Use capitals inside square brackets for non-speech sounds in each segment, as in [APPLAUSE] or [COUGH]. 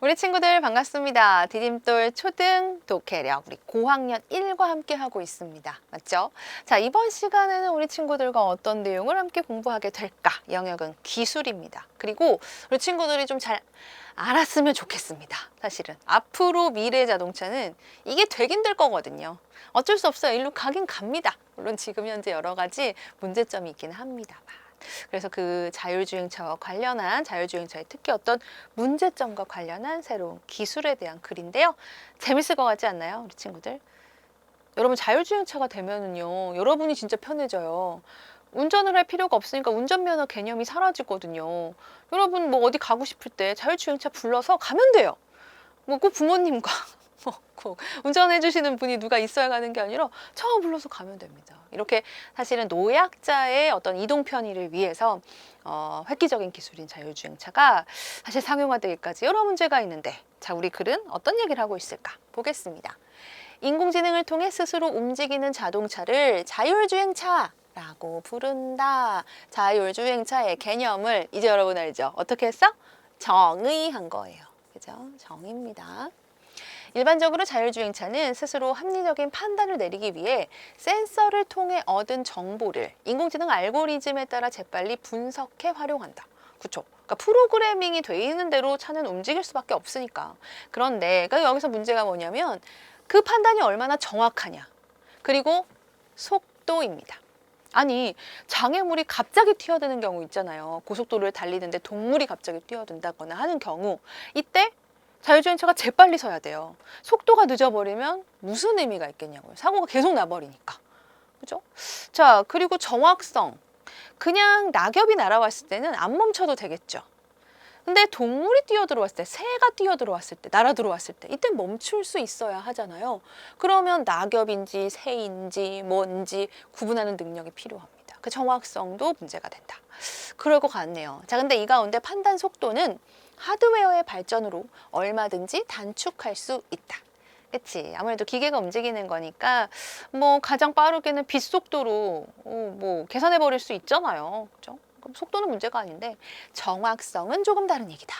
우리 친구들 반갑습니다. 디딤돌 초등 독해력 우리 고학년 1과 함께 하고 있습니다. 맞죠? 자, 이번 시간에는 우리 친구들과 어떤 내용을 함께 공부하게 될까? 영역은 기술입니다. 그리고 우리 친구들이 좀 잘 알았으면 좋겠습니다. 사실은 앞으로 미래 자동차는 이게 되긴 될 거거든요. 어쩔 수 없어요. 일로 가긴 갑니다. 물론 지금 현재 여러 가지 문제점이 있긴 합니다만. 그래서 그 자율주행차와 관련한 자율주행차의 특히 어떤 문제점과 관련한 새로운 기술에 대한 글인데요. 재밌을 것 같지 않나요, 우리 친구들? 여러분 자율주행차가 되면은요, 여러분이 진짜 편해져요. 운전을 할 필요가 없으니까 운전면허 개념이 사라지거든요. 여러분 뭐 어디 가고 싶을 때 자율주행차 불러서 가면 돼요. 뭐 꼭 부모님과 뭐 꼭 운전해 주시는 분이 누가 있어야 가는 게 아니라 차만 불러서 가면 됩니다. 이렇게 사실은 노약자의 어떤 이동 편의를 위해서 어, 획기적인 기술인 자율주행차가 사실 상용화되기까지 여러 문제가 있는데 자 우리 글은 어떤 얘기를 하고 있을까 보겠습니다. 인공지능을 통해 스스로 움직이는 자동차를 자율주행차 라고 부른다. 자율주행차의 개념을 이제 여러분 알죠? 어떻게 했어? 정의한 거예요. 그죠? 정의입니다. 일반적으로 자율주행차는 스스로 합리적인 판단을 내리기 위해 센서를 통해 얻은 정보를 인공지능 알고리즘에 따라 재빨리 분석해 활용한다. 그쵸? 그러니까 프로그래밍이 돼 있는 대로 차는 움직일 수밖에 없으니까. 그런데 그러니까 여기서 문제가 뭐냐면 그 판단이 얼마나 정확하냐. 그리고 속도입니다. 아니 장애물이 갑자기 튀어드는 경우 있잖아요. 고속도로를 달리는데 동물이 갑자기 뛰어든다거나 하는 경우 이때 자율주행차가 재빨리 서야 돼요. 속도가 늦어버리면 무슨 의미가 있겠냐고요. 사고가 계속 나버리니까. 그죠? 자, 그리고 정확성. 그냥 낙엽이 날아왔을 때는 안 멈춰도 되겠죠. 근데 동물이 뛰어들어왔을 때, 새가 뛰어들어왔을 때, 날아 들어왔을 때, 이때 멈출 수 있어야 하잖아요. 그러면 낙엽인지 새인지 뭔지 구분하는 능력이 필요합니다. 그 정확성도 문제가 된다. 그럴 것 같네요. 자, 근데 이 가운데 판단 속도는 하드웨어의 발전으로 얼마든지 단축할 수 있다. 그치? 아무래도 기계가 움직이는 거니까 뭐 가장 빠르게는 빛 속도로 어, 뭐 계산해 버릴 수 있잖아요. 그죠? 그럼 속도는 문제가 아닌데 정확성은 조금 다른 얘기다.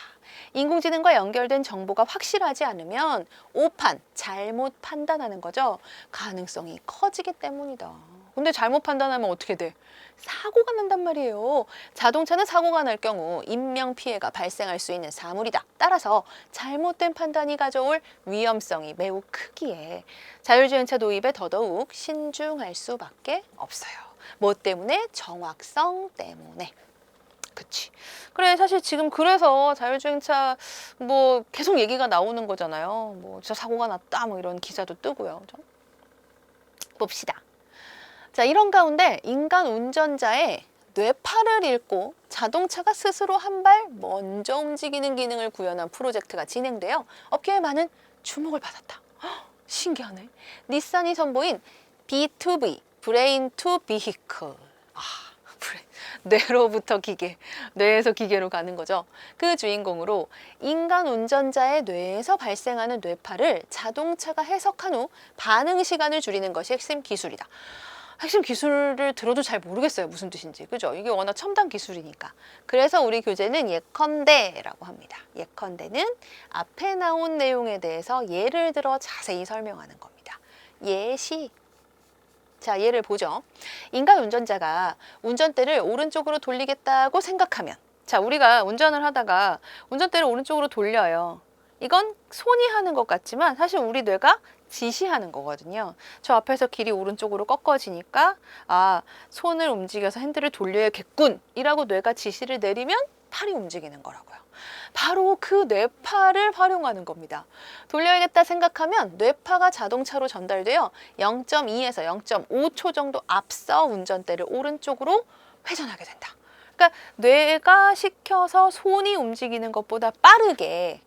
인공지능과 연결된 정보가 확실하지 않으면 오판, 잘못 판단하는 거죠. 가능성이 커지기 때문이다. 근데 잘못 판단하면 어떻게 돼? 사고가 난단 말이에요. 자동차는 사고가 날 경우 인명 피해가 발생할 수 있는 사물이다. 따라서 잘못된 판단이 가져올 위험성이 매우 크기에 자율주행차 도입에 더더욱 신중할 수밖에 없어요. 뭐 때문에? 정확성 때문에. 그치. 그래, 사실 지금 그래서 자율주행차 뭐 계속 얘기가 나오는 거잖아요. 뭐 진짜 사고가 났다 뭐 이런 기사도 뜨고요. 그죠? 봅시다. 자, 이런 가운데 인간 운전자의 뇌파를 읽고 자동차가 스스로 한 발 먼저 움직이는 기능을 구현한 프로젝트가 진행되어 업계에 많은 주목을 받았다. 헉, 신기하네. 닛산이 선보인 B2B, 브레인 투 비히클. 아, 뇌로부터 기계, 뇌에서 기계로 가는 거죠. 그 주인공으로 인간 운전자의 뇌에서 발생하는 뇌파를 자동차가 해석한 후 반응 시간을 줄이는 것이 핵심 기술이다. 핵심 기술을 들어도 잘 모르겠어요. 무슨 뜻인지. 그죠? 이게 워낙 첨단 기술이니까. 그래서 우리 교재는 예컨대라고 합니다. 예컨대는 앞에 나온 내용에 대해서 예를 들어 자세히 설명하는 겁니다. 예시. 자, 예를 보죠. 인간 운전자가 운전대를 오른쪽으로 돌리겠다고 생각하면 자, 우리가 운전을 하다가 운전대를 오른쪽으로 돌려요. 이건 손이 하는 것 같지만 사실 우리 뇌가 지시하는 거거든요. 저 앞에서 길이 오른쪽으로 꺾어지니까 아 손을 움직여서 핸들을 돌려야겠군 이라고 뇌가 지시를 내리면 팔이 움직이는 거라고요. 바로 그 뇌파를 활용하는 겁니다. 돌려야겠다 생각하면 뇌파가 자동차로 전달되어 0.2에서 0.5초 정도 앞서 운전대를 오른쪽으로 회전하게 된다. 그러니까 뇌가 시켜서 손이 움직이는 것보다 빠르게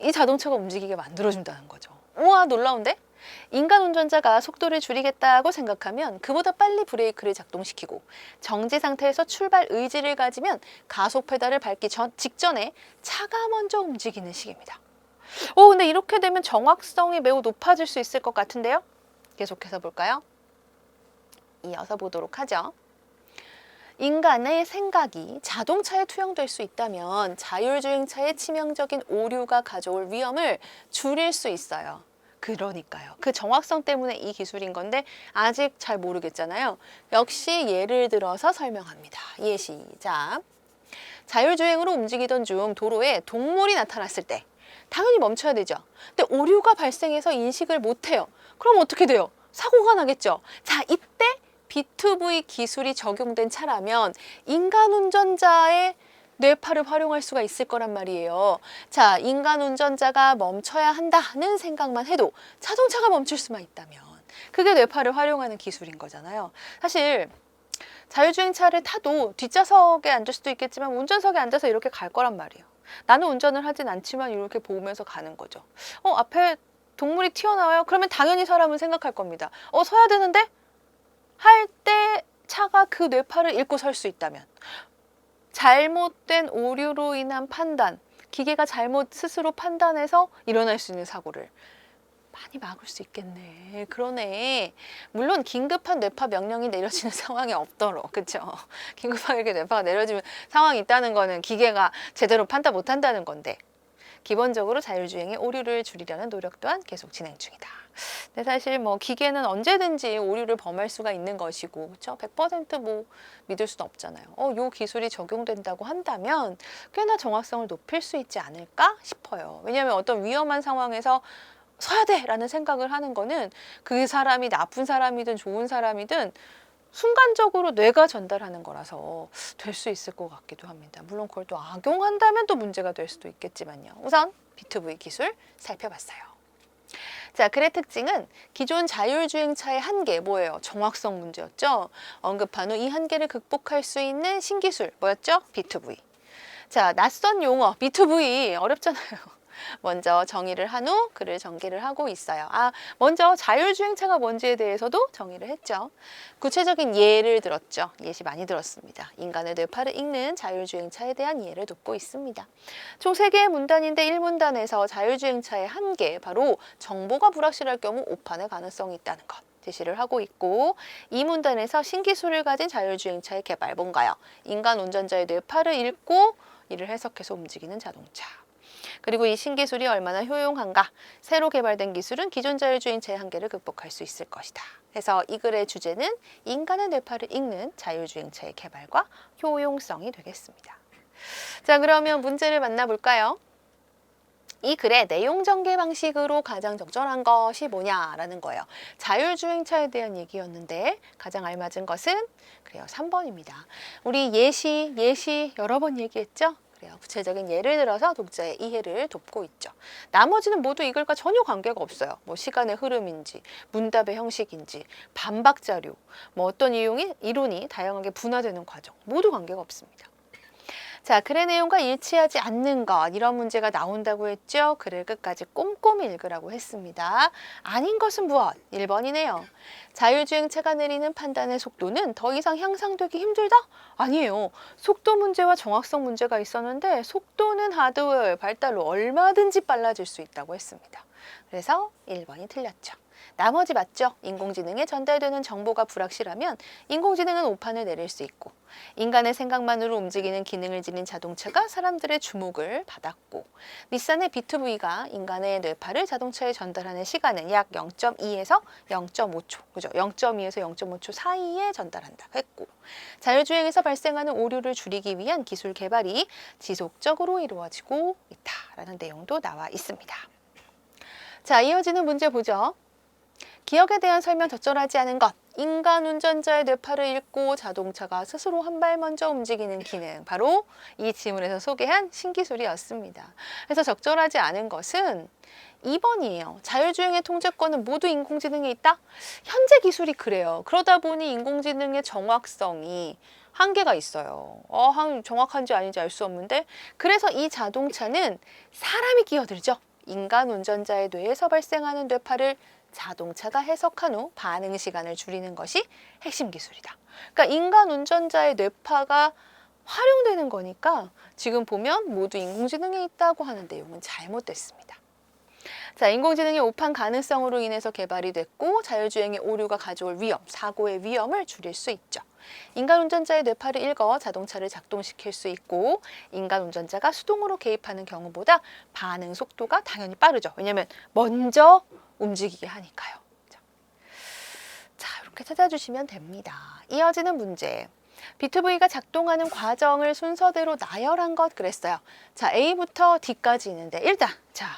이 자동차가 움직이게 만들어준다는 거죠. 우와 놀라운데? 인간 운전자가 속도를 줄이겠다고 생각하면 그보다 빨리 브레이크를 작동시키고 정지 상태에서 출발 의지를 가지면 가속 페달을 밟기 전, 직전에 차가 먼저 움직이는 식입니다. 오, 근데 이렇게 되면 정확성이 매우 높아질 수 있을 것 같은데요? 계속해서 볼까요? 이어서 보도록 하죠. 인간의 생각이 자동차에 투영될 수 있다면 자율주행차의 치명적인 오류가 가져올 위험을 줄일 수 있어요. 그러니까요. 그 정확성 때문에 이 기술인 건데 아직 잘 모르겠잖아요. 역시 예를 들어서 설명합니다. 예, 시작. 자율주행으로 움직이던 중 도로에 동물이 나타났을 때 당연히 멈춰야 되죠. 근데 오류가 발생해서 인식을 못해요. 그럼 어떻게 돼요? 사고가 나겠죠. 자, 이때 B2V 기술이 적용된 차라면 인간 운전자의 뇌파를 활용할 수가 있을 거란 말이에요. 자, 인간 운전자가 멈춰야 한다는 생각만 해도 자동차가 멈출 수만 있다면 그게 뇌파를 활용하는 기술인 거잖아요. 사실 자율주행차를 타도 뒷좌석에 앉을 수도 있겠지만 운전석에 앉아서 이렇게 갈 거란 말이에요. 나는 운전을 하진 않지만 이렇게 보면서 가는 거죠. 어, 앞에 동물이 튀어나와요? 그러면 당연히 사람은 생각할 겁니다. 어, 서야 되는데? 할 때 차가 그 뇌파를 읽고 설 수 있다면. 잘못된 오류로 인한 판단, 기계가 잘못 스스로 판단해서 일어날 수 있는 사고를 많이 막을 수 있겠네. 그러네. 물론 긴급한 뇌파 명령이 내려지는 [LAUGHS] 상황이 없도록, 그렇죠? 긴급하게 뇌파가 내려지면 상황이 있다는 거는 기계가 제대로 판단 못 한다는 건데 기본적으로 자율주행의 오류를 줄이려는 노력 또한 계속 진행 중이다. 근데 사실 뭐 기계는 언제든지 오류를 범할 수가 있는 것이고, 그렇죠? 100%뭐 믿을 수는 없잖아요. 어, 요 기술이 적용된다고 한다면 꽤나 정확성을 높일 수 있지 않을까 싶어요. 왜냐하면 어떤 위험한 상황에서 서야 돼라는 생각을 하는 거는 그 사람이 나쁜 사람이든 좋은 사람이든 순간적으로 뇌가 전달하는 거라서 될 수 있을 것 같기도 합니다. 물론 그걸 또 악용한다면 또 문제가 될 수도 있겠지만요. 우선 B2V 기술 살펴봤어요. 자, 글의 특징은 기존 자율주행차의 한계 뭐예요? 정확성 문제였죠. 언급한 후 이 한계를 극복할 수 있는 신기술 뭐였죠? B2V. 자, 낯선 용어 B2V 어렵잖아요. 먼저 정의를 한후 글을 전개를 하고 있어요. 아, 먼저 자율주행차가 뭔지에 대해서도 정의를 했죠. 구체적인 예를 들었죠. 예시 많이 들었습니다. 인간의 뇌파를 읽는 자율주행차에 대한 예를 돕고 있습니다. 총 3개의 문단인데 1문단에서 자율주행차의 한계, 바로 정보가 불확실할 경우 오판의 가능성이 있다는 것. 제시를 하고 있고 이 문단에서 신기술을 가진 자율주행차의 개발 뭔가요? 인간 운전자의 뇌파를 읽고 이를 해석해서 움직이는 자동차. 그리고 이 신기술이 얼마나 효용한가? 새로 개발된 기술은 기존 자율주행차의 한계를 극복할 수 있을 것이다. 그래서 이 글의 주제는 인간의 뇌파를 읽는 자율주행차의 개발과 효용성이 되겠습니다. 자, 그러면 문제를 만나볼까요? 이 글의 내용 전개 방식으로 가장 적절한 것이 뭐냐라는 거예요. 자율주행차에 대한 얘기였는데 가장 알맞은 것은 그래요. 3번입니다. 우리 예시, 예시 여러 번 얘기했죠? 그래요. 구체적인 예를 들어서 독자의 이해를 돕고 있죠. 나머지는 모두 이 글과 전혀 관계가 없어요. 뭐 시간의 흐름인지, 문답의 형식인지, 반박 자료, 뭐 어떤 이용이 이론이 다양하게 분화되는 과정 모두 관계가 없습니다. 자, 글의 내용과 일치하지 않는 것 이런 문제가 나온다고 했죠. 글을 끝까지 꼼꼼히 읽으라고 했습니다. 아닌 것은 무엇? 1번이네요. 자율주행차가 내리는 판단의 속도는 더 이상 향상되기 힘들다? 아니에요. 속도 문제와 정확성 문제가 있었는데 속도는 하드웨어의 발달로 얼마든지 빨라질 수 있다고 했습니다. 그래서 1번이 틀렸죠. 나머지 맞죠? 인공지능에 전달되는 정보가 불확실하면 인공지능은 오판을 내릴 수 있고 인간의 생각만으로 움직이는 기능을 지닌 자동차가 사람들의 주목을 받았고 닛산의 B2V가 인간의 뇌파를 자동차에 전달하는 시간은 약 0.2에서 0.5초, 그죠? 0.2에서 0.5초 사이에 전달한다 했고 자율주행에서 발생하는 오류를 줄이기 위한 기술 개발이 지속적으로 이루어지고 있다라는 내용도 나와 있습니다. 자, 이어지는 문제 보죠. 기억에 대한 설명 적절하지 않은 것. 인간 운전자의 뇌파를 읽고 자동차가 스스로 한 발 먼저 움직이는 기능. 바로 이 지문에서 소개한 신기술이었습니다. 그래서 적절하지 않은 것은 2번이에요. 자율주행의 통제권은 모두 인공지능에 있다? 현재 기술이 그래요. 그러다 보니 인공지능의 정확성이 한계가 있어요. 어, 한 정확한지 아닌지 알 수 없는데 그래서 이 자동차는 사람이 끼어들죠. 인간 운전자의 뇌에서 발생하는 뇌파를 자동차가 해석한 후 반응 시간을 줄이는 것이 핵심 기술이다. 그러니까 인간 운전자의 뇌파가 활용되는 거니까 지금 보면 모두 인공지능에 있다고 하는 내용은 잘못됐습니다. 자, 인공지능의 오판 가능성으로 인해서 개발이 됐고 자율주행의 오류가 가져올 위험, 사고의 위험을 줄일 수 있죠. 인간 운전자의 뇌파를 읽어 자동차를 작동시킬 수 있고 인간 운전자가 수동으로 개입하는 경우보다 반응 속도가 당연히 빠르죠. 왜냐하면 먼저 움직이게 하니까요. 자, 자, 이렇게 찾아주시면 됩니다. 이어지는 문제. B2V가 작동하는 과정을 순서대로 나열한 것 그랬어요. 자, A부터 D까지 있는데 일단 자,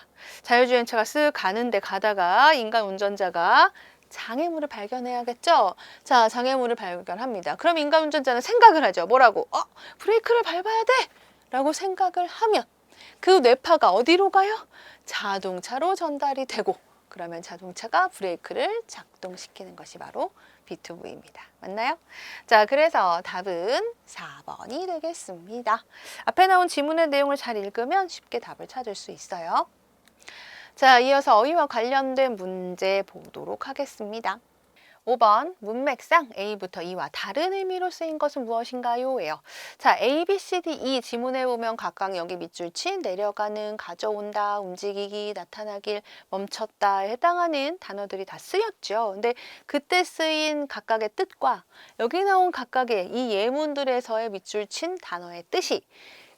자율주행차가 쓱 가는데 가다가 인간 운전자가 장애물을 발견해야겠죠? 자, 장애물을 발견합니다. 그럼 인간 운전자는 생각을 하죠. 뭐라고? 어, 브레이크를 밟아야 돼! 라고 생각을 하면 그 뇌파가 어디로 가요? 자동차로 전달이 되고 그러면 자동차가 브레이크를 작동시키는 것이 바로 B2V입니다. 맞나요? 자, 그래서 답은 4번이 되겠습니다. 앞에 나온 지문의 내용을 잘 읽으면 쉽게 답을 찾을 수 있어요. 자, 이어서 어휘와 관련된 문제 보도록 하겠습니다. 5번 문맥상 A부터 E와 다른 의미로 쓰인 것은 무엇인가요? 예요. 자, A, B, C, D, E 지문에 보면 각각 여기 밑줄 친 내려가는, 가져온다, 움직이기, 나타나길, 멈췄다에 해당하는 단어들이 다 쓰였죠. 근데 그때 쓰인 각각의 뜻과 여기 나온 각각의 이 예문들에서의 밑줄 친 단어의 뜻이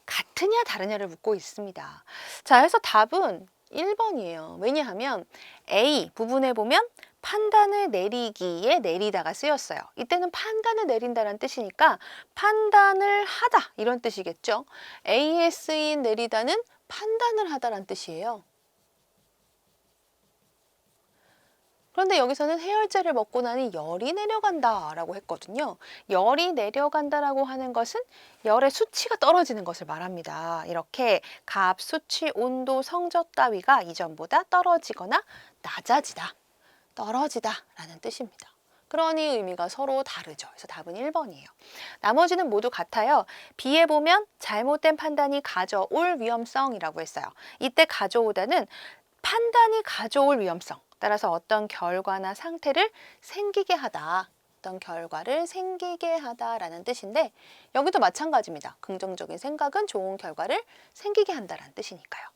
같으냐 다르냐를 묻고 있습니다. 자, 그래서 답은 1번이에요. 왜냐하면 A 부분에 보면 판단을 내리기에 내리다가 쓰였어요. 이때는 판단을 내린다는 뜻이니까 판단을 하다 이런 뜻이겠죠. A에 쓰인 내리다는 판단을 하다란 뜻이에요. 그런데 여기서는 해열제를 먹고 나니 열이 내려간다라고 했거든요. 열이 내려간다라고 하는 것은 열의 수치가 떨어지는 것을 말합니다. 이렇게 값, 수치, 온도, 성적 따위가 이전보다 떨어지거나 낮아지다, 떨어지다라는 뜻입니다. 그러니 의미가 서로 다르죠. 그래서 답은 1번이에요. 나머지는 모두 같아요. B에 보면 잘못된 판단이 가져올 위험성이라고 했어요. 이때 가져오다는 판단이 가져올 위험성. 따라서 어떤 결과나 상태를 생기게 하다. 어떤 결과를 생기게 하다라는 뜻인데 여기도 마찬가지입니다. 긍정적인 생각은 좋은 결과를 생기게 한다라는 뜻이니까요.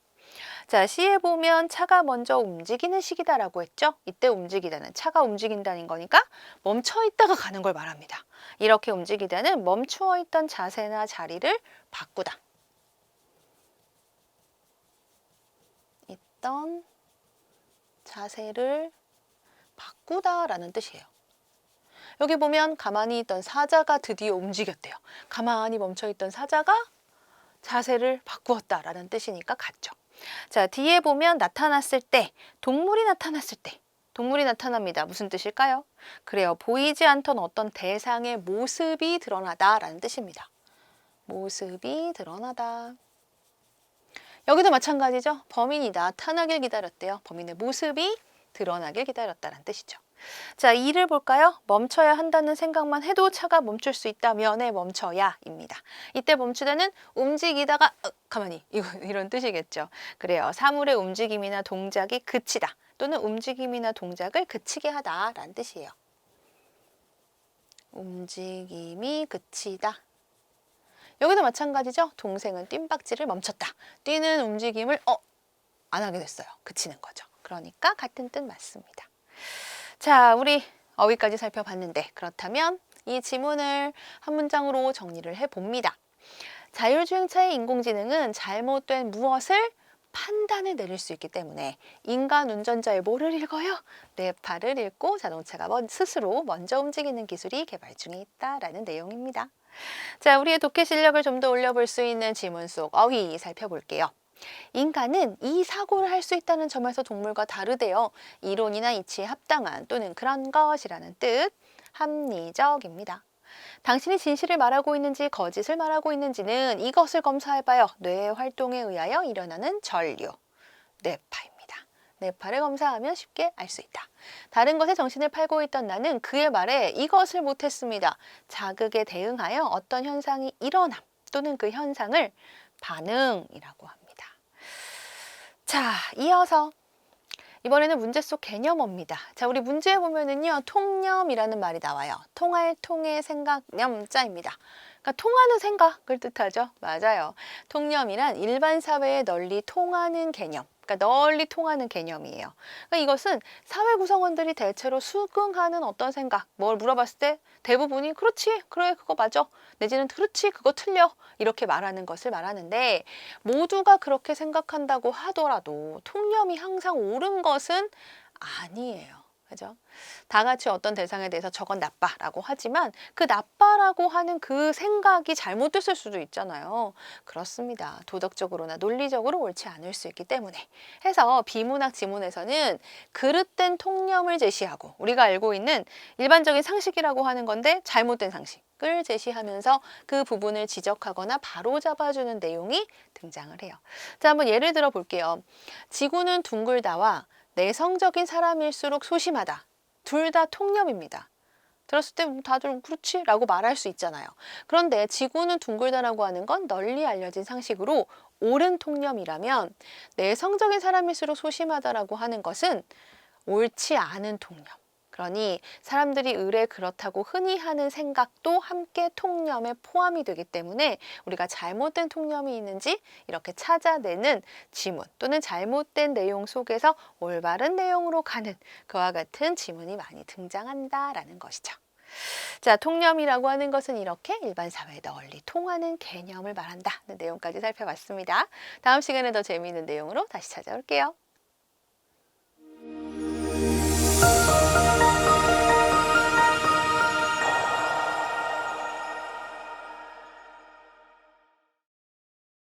자, C에 보면 차가 먼저 움직이는 시기다라고 했죠. 이때 움직이다는 차가 움직인다는 거니까 멈춰 있다가 가는 걸 말합니다. 이렇게 움직이다는 멈추어 있던 자세나 자리를 바꾸다. 있던 자세를 바꾸다라는 뜻이에요. 여기 보면 가만히 있던 사자가 드디어 움직였대요. 가만히 멈춰 있던 사자가 자세를 바꾸었다라는 뜻이니까 같죠. 자, 뒤에 보면 나타났을 때, 동물이 나타났을 때, 동물이 나타납니다. 무슨 뜻일까요? 그래요. 보이지 않던 어떤 대상의 모습이 드러나다라는 뜻입니다. 모습이 드러나다. 여기도 마찬가지죠. 범인이 나타나길 기다렸대요. 범인의 모습이 드러나길 기다렸다는 뜻이죠. 자, 이를 볼까요? 멈춰야 한다는 생각만 해도 차가 멈출 수 있다면에 멈춰야입니다. 이때 멈추다는 움직이다가 어, 가만히 [LAUGHS] 이거 이런 뜻이겠죠. 그래요. 사물의 움직임이나 동작이 그치다 또는 움직임이나 동작을 그치게 하다라는 뜻이에요. 움직임이 그치다. 여기도 마찬가지죠. 동생은 뜀박질을 멈췄다. 뛰는 움직임을 어, 안 하게 됐어요. 그치는 거죠. 그러니까 같은 뜻 맞습니다. 자, 우리 어휘까지 살펴봤는데 그렇다면 이 지문을 한 문장으로 정리를 해봅니다. 자율주행차의 인공지능은 잘못된 무엇을 판단을 내릴 수 있기 때문에 인간 운전자의 뭐를 읽어요? 뇌파를 읽고 자동차가 먼- 스스로 먼저 움직이는 기술이 개발 중에 있다라는 내용입니다. 자, 우리의 독해 실력을 좀 더 올려볼 수 있는 지문 속 어휘 살펴볼게요. 인간은 이 사고를 할 수 있다는 점에서 동물과 다르대요. 이론이나 이치에 합당한 또는 그런 것이라는 뜻, 합리적입니다. 당신이 진실을 말하고 있는지 거짓을 말하고 있는지는 이것을 검사해봐요. 뇌의 활동에 의하여 일어나는 전류, 뇌파입니다. 뇌파를 검사하면 쉽게 알 수 있다. 다른 것에 정신을 팔고 있던 나는 그의 말에 이것을 못했습니다. 자극에 대응하여 어떤 현상이 일어남 또는 그 현상을 반응이라고 합니다. 자, 이어서 이번에는 문제 속 개념어입니다. 자, 우리 문제에 보면은요, 통념이라는 말이 나와요. 통할, 통의, 생각, 념자입니다. 그러니까 통하는 생각을 뜻하죠. 맞아요. 통념이란 일반 사회에 널리 통하는 개념. 그러니까 널리 통하는 개념이에요. 그러니까 이것은 사회 구성원들이 대체로 수긍하는 어떤 생각, 뭘 물어봤을 때 대부분이 그렇지, 그래, 그거 맞아. 내지는 그렇지, 그거 틀려. 이렇게 말하는 것을 말하는데 모두가 그렇게 생각한다고 하더라도 통념이 항상 옳은 것은 아니에요. 그죠? 다 같이 어떤 대상에 대해서 저건 나빠라고 하지만 그 나빠라고 하는 그 생각이 잘못됐을 수도 있잖아요. 그렇습니다. 도덕적으로나 논리적으로 옳지 않을 수 있기 때문에. 해서 비문학 지문에서는 그릇된 통념을 제시하고 우리가 알고 있는 일반적인 상식이라고 하는 건데 잘못된 상식을 제시하면서 그 부분을 지적하거나 바로잡아주는 내용이 등장을 해요. 자, 한번 예를 들어 볼게요. 지구는 둥글다와 내성적인 사람일수록 소심하다. 둘 다 통념입니다. 들었을 때 음, 다들 그렇지 라고 말할 수 있잖아요. 그런데 지구는 둥글다라고 하는 건 널리 알려진 상식으로 옳은 통념이라면 내성적인 사람일수록 소심하다라고 하는 것은 옳지 않은 통념. 그러니 사람들이 의뢰 그렇다고 흔히 하는 생각도 함께 통념에 포함이 되기 때문에 우리가 잘못된 통념이 있는지 이렇게 찾아내는 지문 또는 잘못된 내용 속에서 올바른 내용으로 가는 그와 같은 지문이 많이 등장한다라는 것이죠. 자, 통념이라고 하는 것은 이렇게 일반 사회에 널리 통하는 개념을 말한다. 는 내용까지 살펴봤습니다. 다음 시간에 더 재미있는 내용으로 다시 찾아올게요.